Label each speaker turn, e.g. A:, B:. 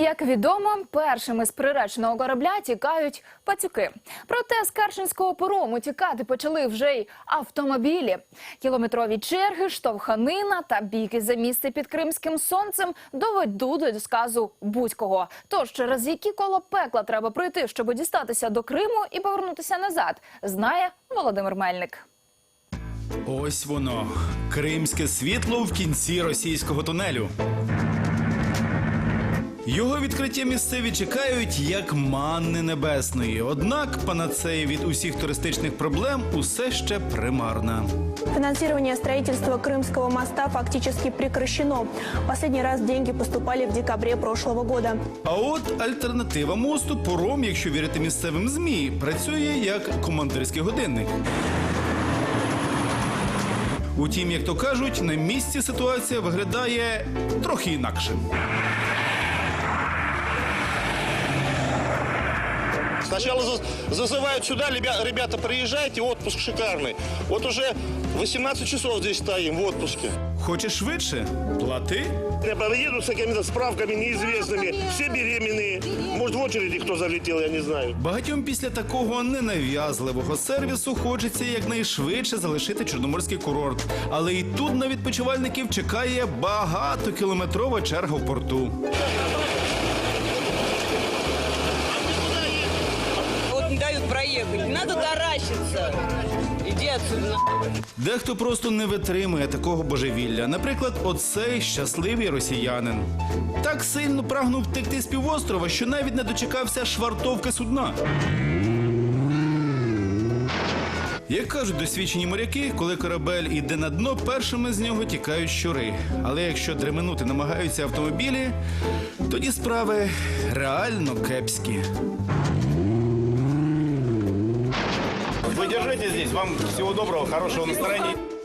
A: Як відомо, першими з приреченого корабля тікають пацюки. Проте з Керченського порому тікати почали вже й автомобілі. Кілометрові черги, штовханина та бійки за місце під кримським сонцем доведуть до сказу будь-кого. Тож через які коло пекла треба пройти, щоб дістатися до Криму і повернутися назад, знає Володимир Мельник.
B: Ось воно кримське світло в кінці російського тунелю. Його відкриття місцеві чекають як манни небесної. Однак панацея від усіх туристичних проблем усе ще примарна.
C: Финансирование строительства Крымского моста фактически прекращено. Последний раз деньги поступали в декабре прошлого года.
B: А от альтернатива мосту пором, якщо вірити місцевим змі, працює як командирський годинник. Утім, як то кажуть, на місці ситуація виглядає трохи інакше.
D: Сначала за- зазывают сюда, ребя- ребята, приезжайте, отпуск шикарный. Вот уже 18 часов здесь стоим в отпуске.
B: Хочеш швидше? Плати.
D: Я поеду с какими-то справками неизвестными, все беременные. Может, в очереди кто залетел, я не знаю.
B: Багатьом після такого ненав'язливого сервісу хочеться якнайшвидше залишити чорноморський курорт. Але і тут на відпочивальників чекає багатокілометрова черга в порту.
E: Дают. Не надо таращиться. Иди отсюда.
B: Дехто просто не витримує такого божевілля. Наприклад, оцей щасливий росіянин. Так сильно прагнув втекти з півострова, що навіть не дочекався швартовки судна. Як кажуть досвідчені моряки, коли корабель іде на дно, першими з нього тікають щури. Але якщо дременути намагаються автомобілі, тоді справи реально кепські.
F: Держите здесь. Вам всего доброго, хорошего настроения.